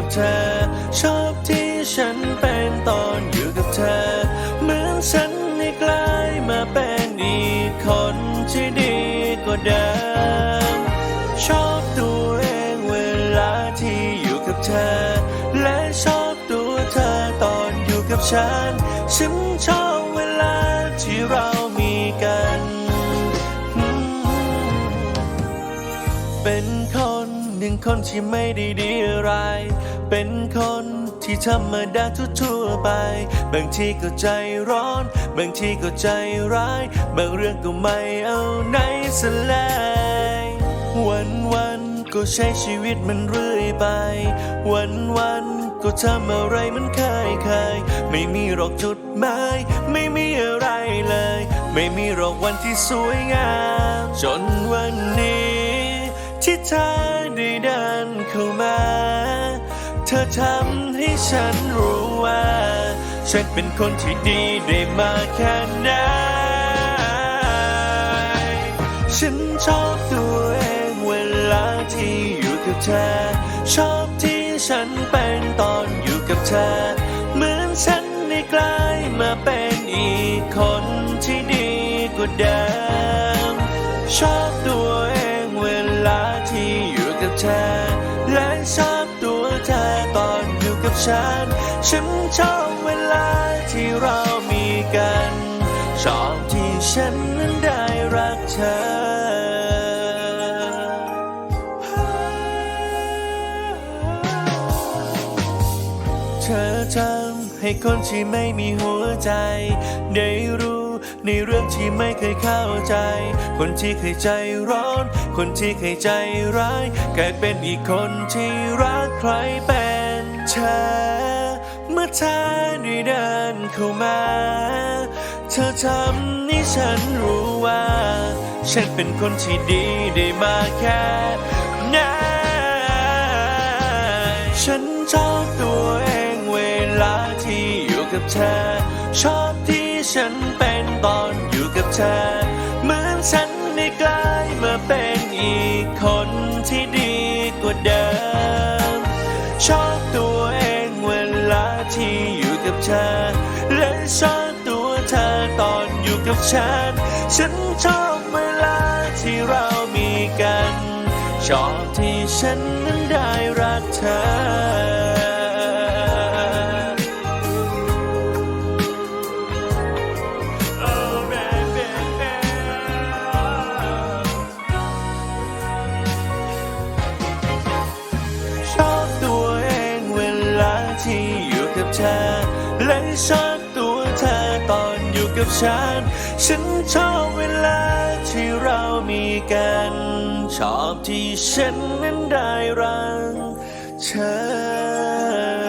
กับเธอ ชอบที่ฉันเป็นตอนอยู่กับเธอ เหมือนฉันได้กลายมาเป็นอีกคนที่ดีกว่าเดิม ชอบตัวเองเวลาที่อยู่กับเธอ และชอบตัวเธอตอนอยู่กับฉัน ฉันชอบเวลาที่เรามีกัน เป็นคนหนึ่งคนที่ไม่ได้ดีอะไร เป็นคนที่ธรรมดาทั่วๆไป บางทีก็ใจร้อน บางทีก็ใจร้าย บางเรื่องก็ไม่เอาไหนสลายวันวันก็ใช้ชีวิตมันเรื่อยไป วันวันก็ทำอะไรมันเคยเคยไม่มีหรอกจุดหมายไม่มีอะไรเลย ไม่มีหรอกวันที่สวยงาม จนวันนี้ ที่เธอได้เดินเข้ามา เธอทำให้ฉันรู้ว่า ฉันเป็นคนที่ดีได้มากแค่ไหนฉันชอบตัวเองเวลาที่อยู่กับเธอ ชอบที่ฉันเป็นตอนอยู่กับเธอ เหมือนฉันได้กลายมาเป็นอีกคนที่ดีกว่าเดิม ชอบตัว ฉัน ฉันชอบเวลาที่เรามีกัน ชอบที่ฉันนั้นได้รักเธอเธอทำให้คนที่ไม่มีหัวใจ ได้รู้ในเรื่องที่ไม่เคยเข้าใจ คนที่เคยใจร้อน คนที่เคยใจร้ายกลายเป็นอีกคนที่รักใครเป็น เธอ เมื่อเธอได้เดินเข้ามา เธอทำให้ฉันรู้ว่า ฉันเป็นคนที่ดีได้มาแค่ไหนฉันชอบตัวเองเวลาที่อยู่กับเธอ ชอบที่ฉันเป็นตอนอยู่กับเธอ เหมือนฉันได้กลายมาเป็นอีกคนที่ดีกว่าเดิม ชอบตัว เธอ และชอบตัวเธอตอนอยู่กับฉัน ฉันชอบเวลาที่เรามีกัน ชอบที่ฉันนั้นได้รักเธอชอบตัวเองเวลาที่อยู่กับเธอ ลยชอบตัวเธอตอนอยู่กับฉัน ฉันชอบเวลาที่เรามีกัน ชอบที่ฉันนั้นได้รักเธอ